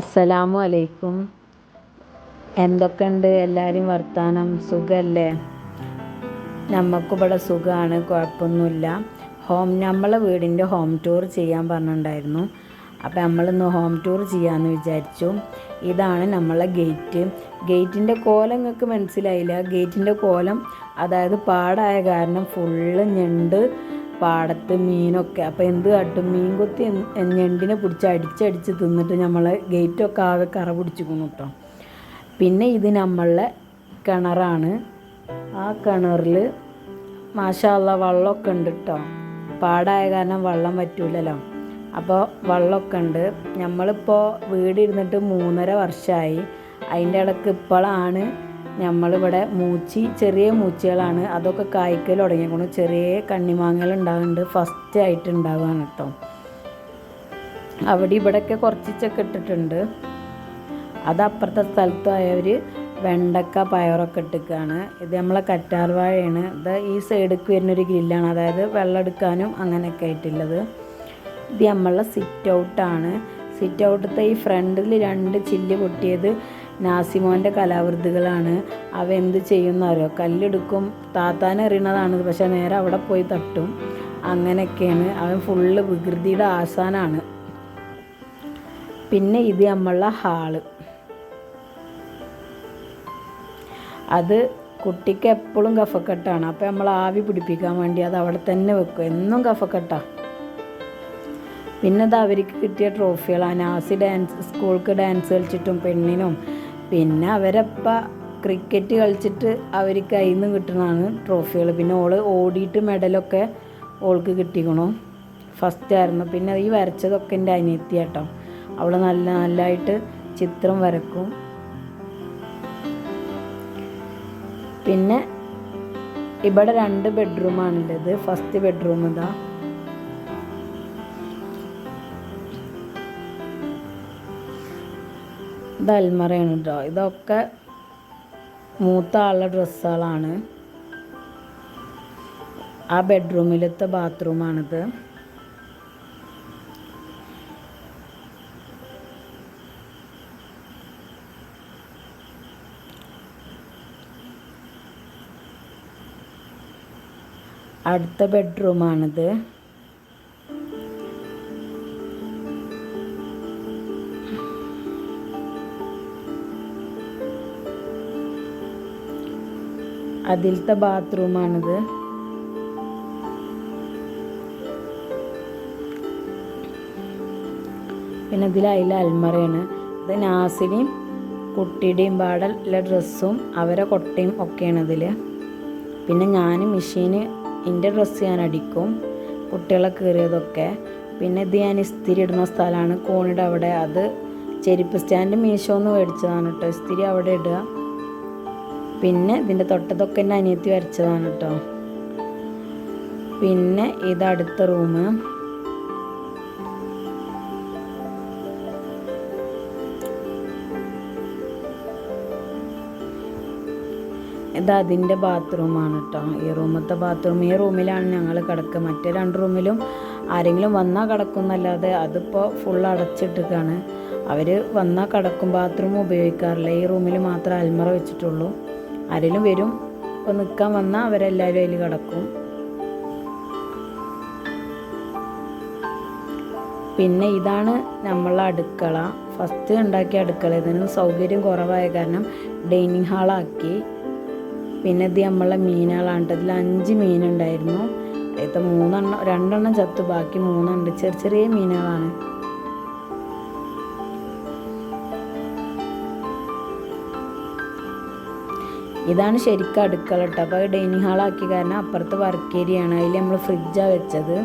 അസ്സലാമു അലൈക്കും. എന്തൊക്കെയുണ്ട്? എല്ലാവരും വർത്താനം. സുഖമല്ലേ നമുക്കിവിടെ സുഖമാണ് കുഴപ്പമൊന്നുമില്ല. ഹോം നമ്മളെ വീടിന്റെ ഹോം ടൂർ ചെയ്യാൻ പറഞ്ഞിട്ടുണ്ടായിരുന്നു. അപ്പോൾ നമ്മളിന്ന് ഹോം ടൂർ ചെയ്യാമെന്ന് വിചാരിച്ചു. ഇതാണ് നമ്മളെ ഗേറ്റ്. ഗേറ്റിന്റെ കോലം നിങ്ങൾക്ക് മനസ്സിലായില്ല. ഗേറ്റിന്റെ കോലം അതായത് പാടായ കാരണം ഫുള്ള് ഞണ്ട് പാടത്ത് മീനൊക്കെ. അപ്പോൾ എന്ത് കാട്ടും? മീൻ കൊത്തി ഞണ്ടിനെ പിടിച്ച് അടിച്ചടിച്ച് തിന്നിട്ട് നമ്മളെ ഗേറ്റൊക്കെ ആകെ കറ പിടിച്ചിരിക്കുന്നു കേട്ടോ പിന്നെ ഇത് നമ്മളെ കിണറാണ്. ആ കിണറിൽ മാഷാള്ള വെള്ളമൊക്കെ ഉണ്ട് കേട്ടോ പാടായ കാരണം വെള്ളം പറ്റൂലല്ലോ. അപ്പോൾ വെള്ളമൊക്കെ ഉണ്ട്. നമ്മളിപ്പോൾ വീടിരുന്നിട്ട് മൂന്നര വർഷമായി അതിന്റെ ഇടയ്ക്ക് ഇപ്പോഴാണ് നമ്മളിവിടെ മൂച്ചി ചെറിയ മൂച്ചികളാണ്. അതൊക്കെ കായ്ക്കൽ തുടങ്ങിയേക്കണം. ചെറിയ കണ്ണിമാങ്ങകൾ ഉണ്ടാകുന്നുണ്ട് ഫസ്റ്റ് ആയിട്ട് ഉണ്ടാവുകയാണ് കേട്ടോ അവിടെ ഇവിടെയൊക്കെ കുറച്ചൊക്കെ ഇട്ടിട്ടുണ്ട്. അത് അപ്പുറത്തെ സ്ഥലത്തായവർ വെണ്ടക്ക പയറൊക്കെ ഇട്ടിക്കുകയാണ് ഇത് നമ്മളെ കറ്റാർ വാഴയാണ് ഇത് ഈ സൈഡിലേക്ക് വരുന്നൊരു ഗ്രില്ലാണ്. അതായത് വെള്ളം എടുക്കാനും അങ്ങനെയൊക്കെ ആയിട്ടുള്ളത്. ഇത് നമ്മളെ സിറ്റ് ഔട്ടാണ് സിറ്റ് ഔട്ടത്തെ ഈ ഫ്രണ്ടിൽ രണ്ട് ചില്ല് പൊട്ടിയത് നാസിമോന്റെ കലാവൃത്തികളാണ്. അവ എന്ത് ചെയ്യുന്നറിയോ? കല്ലെടുക്കും. താത്താൻ എറിയണതാണ് പക്ഷെ നേരെ അവിടെ പോയി തട്ടും. അങ്ങനെയൊക്കെയാണ്. അവൻ ഫുള്ള് വികൃതിയുടെ ആസാനാണ് പിന്നെ ഇത് നമ്മളുള്ള ഹാൾ. അത് കുട്ടിക്ക് എപ്പോഴും കഫക്കെട്ടാണ്. അപ്പോൾ നമ്മൾ ആവി പിടിപ്പിക്കാൻ വേണ്ടി അത് അവിടെ തന്നെ വെക്കും. എന്നും കഫക്കെട്ടാണ് പിന്നെ അത് അവർക്ക് കിട്ടിയ ട്രോഫികളാണ്. നാസി ഡാൻസ് സ്കൂൾക്ക് ഡാൻസ് കളിച്ചിട്ടും പെണ്ണിനും പിന്നെ അവരപ്പ ക്രിക്കറ്റ് കളിച്ചിട്ട് അവർ കയ്യിൽ നിന്ന് കിട്ടണതാണ് ട്രോഫികൾ പിന്നെ ഓൾ ഓടിയിട്ട് മെഡലൊക്കെ ഓൾക്ക് കിട്ടിക്കണു. ഫസ്റ്റ് ആയിരുന്നു. പിന്നെ ഈ വരച്ചതൊക്കെ എന്റെ അനിയത്തി കേട്ടോ അവൾ നല്ല നല്ലതായിട്ട് ചിത്രം വരക്കും. പിന്നെ ഇവിടെ രണ്ട് ബെഡ്റൂമാണുള്ളത് ഫസ്റ്റ് ബെഡ്റൂം ഇതാ. ഇത് അൽമറയാണ് കേട്ടോ ഇതൊക്കെ മൂത്ത ആളുടെ ഡ്രസ്സുകളാണ്. ആ ബെഡ്റൂമിലത്തെ ബാത്റൂമാണിത്. അടുത്ത ബെഡ്റൂമാണിത്. അതിലത്തെ ബാത്റൂമാണിത്. പിന്നെ ഇതിൽ അതിൽ അൽമറയാണ്. ഇത് നാസിനെയും കുട്ടിയുടെയും പാടല്ല ഡ്രസ്സും അവരെ കൊട്ടയും ഒക്കെയാണ് ഇതിൽ പിന്നെ ഞാൻ മെഷീന് എന്റെ ഡ്രസ്സ് ഞാൻ അടിക്കും കുട്ടികളെ കയറിയതൊക്കെ പിന്നെ ഇത് ഞാൻ ഇസ്തിരി ഇടുന്ന സ്ഥലമാണ്. കോണിയുടെ അവിടെ. അത് ചെരുപ്പ് സ്റ്റാൻഡ് മീഷോന്ന് മേടിച്ചതാണ് കേട്ടോ ഇസ്തിരി അവിടെ ഇടുക. പിന്നെ ഇതിന്റെ തൊട്ടതൊക്കെ എന്റെ അനിയത്തി വരച്ചതാണ് കേട്ടോ. പിന്നെ ഇത് അടുത്ത റൂം. ഇത് അതിന്റെ ബാത്റൂമാണ് കേട്ടോ. ഈ റൂമത്തെ ബാത്റൂം ഈ റൂമിലാണ് ഞങ്ങൾ കിടക്കുക. മറ്റേ രണ്ട് റൂമിലും ആരെങ്കിലും വന്നാൽ കിടക്കുന്നല്ലാതെ അതിപ്പോൾ ഫുൾ അടച്ചിട്ടിട്ടാണ് അവർ വന്നാൽ കിടക്കും ബാത്റൂം ഉപയോഗിക്കാറില്ല. ഈ റൂമിൽ മാത്രമേ അൽമറ വെച്ചിട്ടുള്ളൂ. ആരെങ്കിലും വരും ഇപ്പം നിൽക്കാൻ വന്നാൽ അവരെല്ലാവരും അതിൽ കിടക്കും. പിന്നെ ഇതാണ് നമ്മളെ അടുക്കള. ഫസ്റ്റ് ഉണ്ടാക്കിയ അടുക്കള. ഇതിന് സൗകര്യം കുറവായ കാരണം ഡൈനിങ് ഹാളാക്കി പിന്നെ ഇത് നമ്മളെ മീനുകളാണ്. ട്ടോ. ഇതിൽ അഞ്ച് മീനുണ്ടായിരുന്നു. ഇപ്പം മൂന്നെണ്ണം രണ്ടെണ്ണം ചത്തു. ബാക്കി മൂന്നുണ്ട് ചെറിയ ചെറിയ മീനുകളാണ്. ഇതാണ് ശരിക്കും അടുക്കള കേട്ടോ അപ്പോൾ ഡൈനിങ് ഹാളാക്കി കാരണം അപ്പുറത്ത് വർക്ക് ഏരിയ ആണ്. അതിൽ നമ്മൾ ഫ്രിഡ്ജാണ് വെച്ചത്.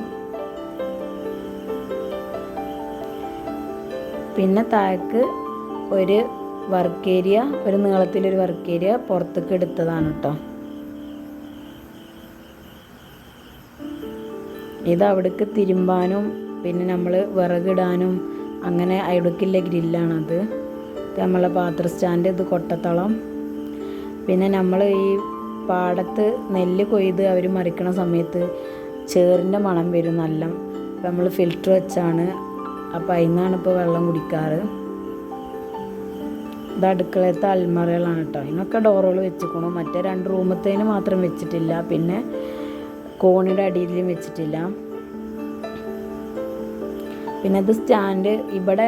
പിന്നെ താഴേക്ക് ഒരു വർക്ക് ഏരിയ ഒരു നീളത്തിലൊരു വർക്ക് ഏരിയ പുറത്തേക്ക് എടുത്തതാണ് കേട്ടോ ഇത് അവിടേക്ക് തിരുമ്പാനും പിന്നെ നമ്മൾ വിറകിടാനും അങ്ങനെ അവിടേക്കുള്ള ഗ്രില്ലാണത് നമ്മളെ പാത്ര സ്റ്റാൻഡ് ഇത് കൊട്ടത്തളം. പിന്നെ നമ്മൾ ഈ പാടത്ത് നെല്ല് കൊയ്ത് അവർ മറിക്കണ സമയത്ത് ചേറിന്റെ മണം വരും നല്ല. അപ്പം നമ്മൾ ഫിൽറ്റർ വെച്ചാണ്. അപ്പം അതിൽ നിന്നാണ് ഇപ്പോൾ വെള്ളം കുടിക്കാറ്. ഇത് അടുക്കളത്തെ അൽമറകളാണ് കേട്ടോ. ഇതിനൊക്കെ ഡോറുകൾ വെച്ചിക്കണു. മറ്റേ രണ്ട് റൂമത്തേന് മാത്രം വെച്ചിട്ടില്ല. പിന്നെ കോണിയുടെ അടിയിലും വെച്ചിട്ടില്ല. പിന്നെ അത് സ്റ്റാൻഡ് ഇവിടെ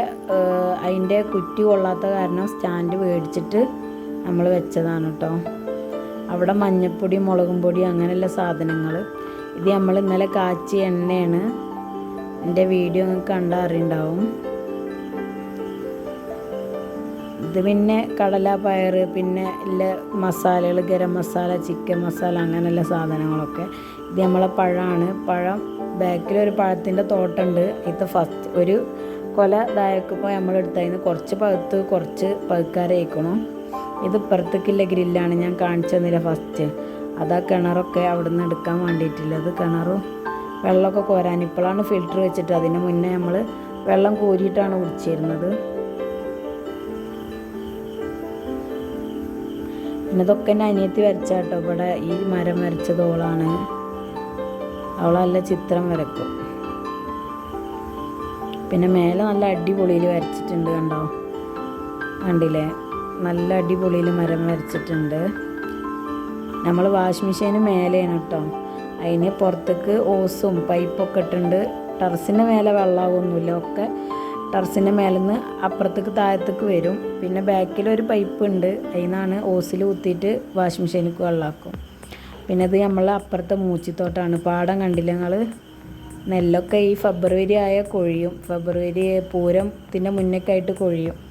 അതിന്റെ കുറ്റി കൊള്ളാത്ത കാരണം സ്റ്റാൻഡ് മേടിച്ചിട്ട് നമ്മൾ വെച്ചതാണ് കേട്ടോ അവിടെ മഞ്ഞപ്പൊടി മുളകും പൊടി അങ്ങനെയുള്ള സാധനങ്ങൾ. ഇത് നമ്മൾ ഇന്നലെ കാച്ചിയ എണ്ണയാണ്. എന്റെ വീഡിയോ നിങ്ങൾക്ക് കണ്ടാൽ അറിയുണ്ടാവും. ഇത് പിന്നെ കടല പയർ പിന്നെ ഇല്ല മസാലകൾ ഗരം മസാല ചിക്കൻ മസാല അങ്ങനെയുള്ള സാധനങ്ങളൊക്കെ. ഇത് നമ്മളെ പഴമാണ്. പഴം ബാക്കിൽ ഒരു പഴത്തിന്റെ തോട്ടമുണ്ട് ഇത് ഫസ്റ്റ് ഒരു കൊല ഇതായപ്പോൾ നമ്മളെടുത്തതിന് കുറച്ച് പഴുത്ത് കുറച്ച് പഴുക്കാരയക്കണം ഇത് പുറത്തേക്കുള്ള ഗ്രില്ലാണ് ഞാൻ കാണിച്ചു തന്നില്ല ഫസ്റ്റ് അതാ കിണറൊക്കെ അവിടെ നിന്ന് എടുക്കാൻ വേണ്ടിയിട്ടുള്ളത്. കിണറും വെള്ളമൊക്കെ കോരാൻ ഇപ്പോഴാണ് ഫിൽറ്റർ വെച്ചിട്ട്. അതിന് മുന്നേ നമ്മൾ വെള്ളം കോരിയിട്ടാണ് കുടിച്ചിരുന്നത്. പിന്നെ ഇതൊക്കെ എന്റെ അനിയത്തി വരച്ച കേട്ടോ ഇവിടെ ഈ മരം വരച്ചത് ഓളാണ്. അവളല്ല ചിത്രം വരക്കും. പിന്നെ മേലെ നല്ല അടിപൊളിയിൽ വരച്ചിട്ടുണ്ട് കണ്ടോ? കണ്ടില്ലേ? നല്ല അടിപൊളിയിൽ മരം വരച്ചിട്ടുണ്ട്. നമ്മൾ വാഷിംഗ് മെഷീന് മേലെയാണ് കേട്ടോ. അതിന് പുറത്തേക്ക് ഓസും പൈപ്പൊക്കെ ഇട്ടുണ്ട് ടെറസിന്റെ മേലെ വെള്ളമാകൊന്നുമില്ല ഒക്കെ ടെറസിന്റെ മേലെ നിന്ന് അപ്പുറത്തേക്ക് താഴത്തേക്ക് വരും. പിന്നെ ബാക്കിൽ ഒരു പൈപ്പ് ഉണ്ട്. അതിൽ നിന്നാണ് ഓസിൽ കുത്തിയിട്ട് വാഷിംഗ് മെഷീനിലേക്ക് വെള്ളമാക്കും പിന്നെ അത് നമ്മളെ അപ്പുറത്തെ മൂച്ചിത്തോട്ടാണ്. പാടം കണ്ടില്ല ഞങ്ങൾ നെല്ലൊക്കെ ഈ ഫെബ്രുവരി ആയ കൊഴിയും. ഫെബ്രുവരി പൂരത്തിന്റെ മുന്നൊക്കെ ആയിട്ട് കൊഴിയും.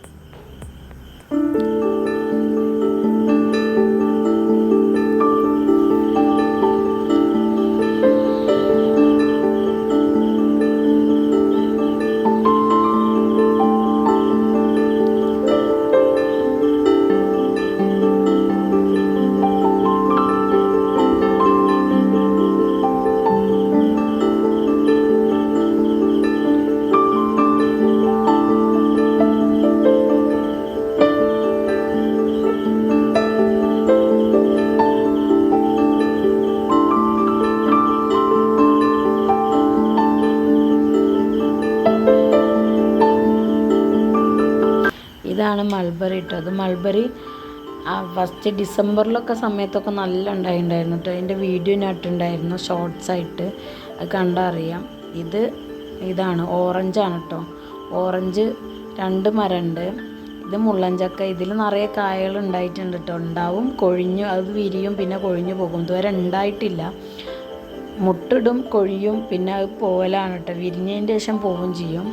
മൾബറി ഇട്ടു അത് മൾബറി ഫസ്റ്റ് ഡിസംബറിലൊക്കെ സമയത്തൊക്കെ നല്ല ഉണ്ടായിട്ടുണ്ടായിരുന്നു കേട്ടോ അതിന്റെ വീഡിയോ ഞാൻ ഇട്ടുണ്ടായിരുന്നു ഷോർട്സ് ആയിട്ട്. അത് കണ്ടറിയാം. ഇത് ഇതാണ് ഓറഞ്ചാണ് കേട്ടോ ഓറഞ്ച് രണ്ട് മരമുണ്ട് ഇത് മുള്ളഞ്ചക്ക ഇതിൽ നിറയെ കായകൾ ഉണ്ടായിട്ടുണ്ട് കേട്ടോ ഉണ്ടാവും കൊഴിഞ്ഞു അത് വിരിയും പിന്നെ കൊഴിഞ്ഞു പോകും. ഇതുവരെ ഉണ്ടായിട്ടില്ല. മുട്ടിടും കൊഴിയും പിന്നെ അത് പോകലാണ് കേട്ടോ വിരിഞ്ഞതിന്റെ ശേഷം പോവുകയും ചെയ്യും.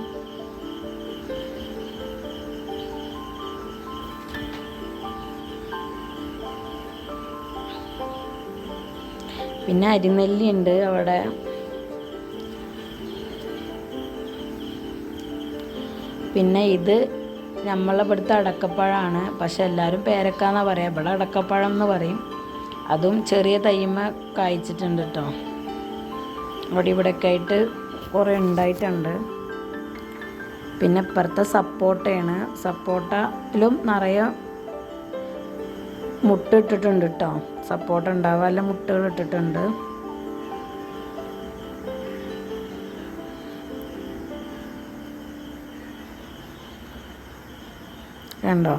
പിന്നെ അരിനെല്ലി ഉണ്ട് അവിടെ. പിന്നെ ഇത് നമ്മളെ ഇവിടുത്തെ അടക്കപ്പഴമാണ് പക്ഷെ എല്ലാവരും പേരക്കാന്നാ പറയാം. ഇവിടെ അടക്കപ്പഴം എന്ന് പറയും. അതും ചെറിയ തൈമ കായ്ച്ചിട്ടുണ്ട് കേട്ടോ. അവിടെ ഇവിടെയൊക്കെ ആയിട്ട് കുറേ ഉണ്ടായിട്ടുണ്ട്. പിന്നെ ഇപ്പുറത്തെ സപ്പോട്ടയാണ്. സപ്പോട്ടയിലും നിറയെ മുട്ടിട്ടിട്ടുണ്ട് കേട്ടോ. സപ്പോർട്ട് ഉണ്ടാവുക. അല്ല മുട്ടകൾ ഇട്ടിട്ടുണ്ട്. കണ്ടോ?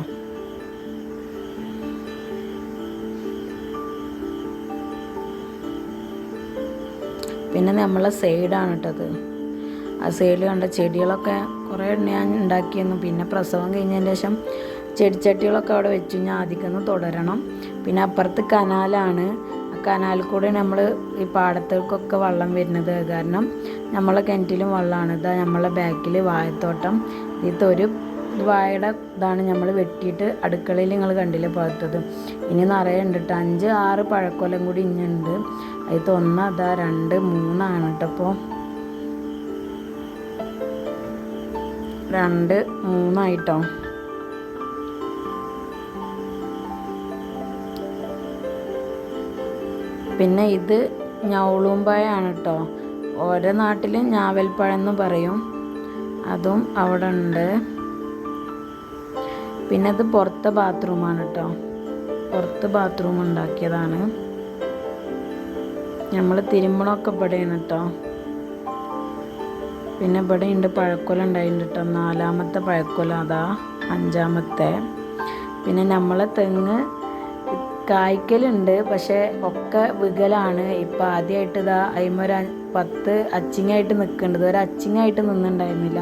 പിന്നെ നമ്മളെ സൈഡാണ് ഇട്ടത്. ആ സൈഡിൽ കണ്ട ചെടികളൊക്കെ കുറേ ഞാൻ ഉണ്ടാക്കിയിരുന്നു. പിന്നെ പ്രസവം കഴിഞ്ഞതിന് ശേഷം ചെടിച്ചട്ടികളൊക്കെ അവിടെ വെച്ചു ഞാൻ ആദ്യം തുടരണം. പിന്നെ അപ്പുറത്ത് കനാലാണ്. ആ കനാലിൽ കൂടെ നമ്മൾ ഈ പാടത്തേക്കൊക്കെ വെള്ളം വരുന്നത്. കാരണം നമ്മളെ കിണറ്റിലും വെള്ളമാണ് ഇതാ നമ്മളെ ബാക്കിൽ വാഴത്തോട്ടം. ഇതൊരു വാഴയുടെ ഇതാണ് നമ്മൾ വെട്ടിയിട്ട് അടുക്കളയിൽ നിങ്ങൾ കണ്ടില്ല പാത്തത് ഇനി നിറയെ ഉണ്ട് കേട്ടോ അഞ്ച് ആറ് പഴക്കൊലം കൂടി ഇനിയുണ്ട്. അതിൽ ഒന്ന് അതാ രണ്ട് മൂന്നാണ് കേട്ടോ അപ്പോൾ രണ്ട് മൂന്നായിട്ടോ. പിന്നെ ഇത് ഞൗളുമ്പഴമാണ് കേട്ടോ ഓരോ നാട്ടിലും ഞാവൽപ്പഴം എന്ന് പറയും. അതും അവിടെ ഉണ്ട് പിന്നെ ഇത് പുറത്തെ ബാത്റൂമാണ് കേട്ടോ പുറത്ത് ബാത്റൂം ഉണ്ടാക്കിയതാണ്. നമ്മൾ തിരുമ്പണമൊക്കെ ഇവിടെയാണ് കേട്ടോ പിന്നെ ഇവിടെ ഉണ്ട് പഴക്കൊല ഉണ്ടായിട്ടുണ്ട് കേട്ടോ നാലാമത്തെ പഴക്കൊല അതാ അഞ്ചാമത്തെ. പിന്നെ നമ്മളെ തെങ്ങ് കായ്ക്കലുണ്ട് പക്ഷെ ഒക്കെ വികലാണ്. ഇപ്പം ആദ്യമായിട്ട് ഇതാ അതിമൊരു പത്ത് അച്ചിങ്ങായിട്ട് നിൽക്കുന്നുണ്ട് ഒരു അച്ചിങ്ങായിട്ട് നിന്നുണ്ടായിരുന്നില്ല.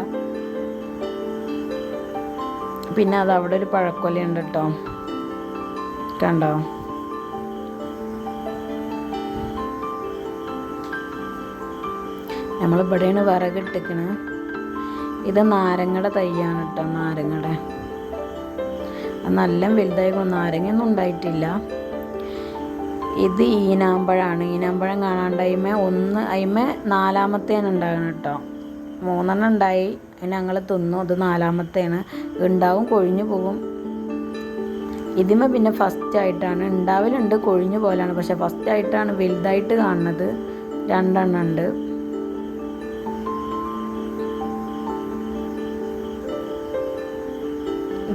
പിന്നെ അത് അവിടെ ഒരു പഴക്കൊലയുണ്ട് കേട്ടോ കണ്ടോ? നമ്മളിവിടെയാണ് വിറകിട്ടിക്കണ് ഇത് നാരങ്ങയുടെ തൈയാണ് കേട്ടോ നാരങ്ങയുടെ നല്ല വലുതായി നാരങ്ങയൊന്നും ഉണ്ടായിട്ടില്ല. ഇത് ഈനാമ്പഴമാണ് ഈനാമ്പഴം കാണാണ്ടായ്മ ഒന്ന് അയിമ നാലാമത്തേന് ഉണ്ടാകണം കേട്ടോ മൂന്നെണ്ണം ഉണ്ടായി. ഞങ്ങൾ തിന്നു. അത് നാലാമത്തേന് ഉണ്ടാവും കൊഴിഞ്ഞു പോകും. ഇതിമ പിന്നെ ഫസ്റ്റ് ആയിട്ടാണ്. ഉണ്ടാവലുണ്ട് കൊഴിഞ്ഞു പോലാണ്. പക്ഷേ ഫസ്റ്റ് ആയിട്ടാണ് വലുതായിട്ട് കാണുന്നത്. രണ്ടെണ്ണം ഉണ്ട്.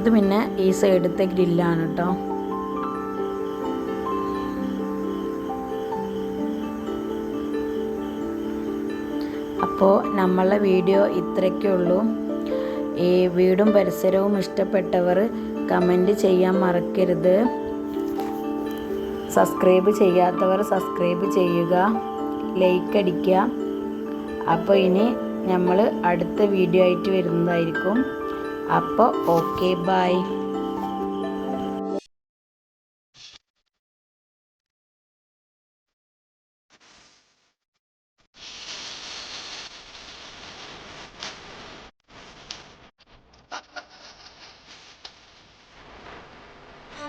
ഇത് പിന്നെ ഈ സൈഡത്തെ ഗ്രില്ലാണ് കേട്ടോ. അപ്പോൾ നമ്മളെ വീഡിയോ ഇത്രയൊക്കെ ഉള്ളൂ. ഈ വീടും പരിസരവും ഇഷ്ടപ്പെട്ടവർ കമന്റ് ചെയ്യാൻ മറക്കരുത്. സബ്സ്ക്രൈബ് ചെയ്യാത്തവർ സബ്സ്ക്രൈബ് ചെയ്യുക. ലൈക്ക് അടിക്കുക. അപ്പോൾ ഇനി നമ്മൾ അടുത്ത വീഡിയോ ആയിട്ട് വരുന്നതായിരിക്കും. അപ്പോൾ ഓക്കെ ബൈ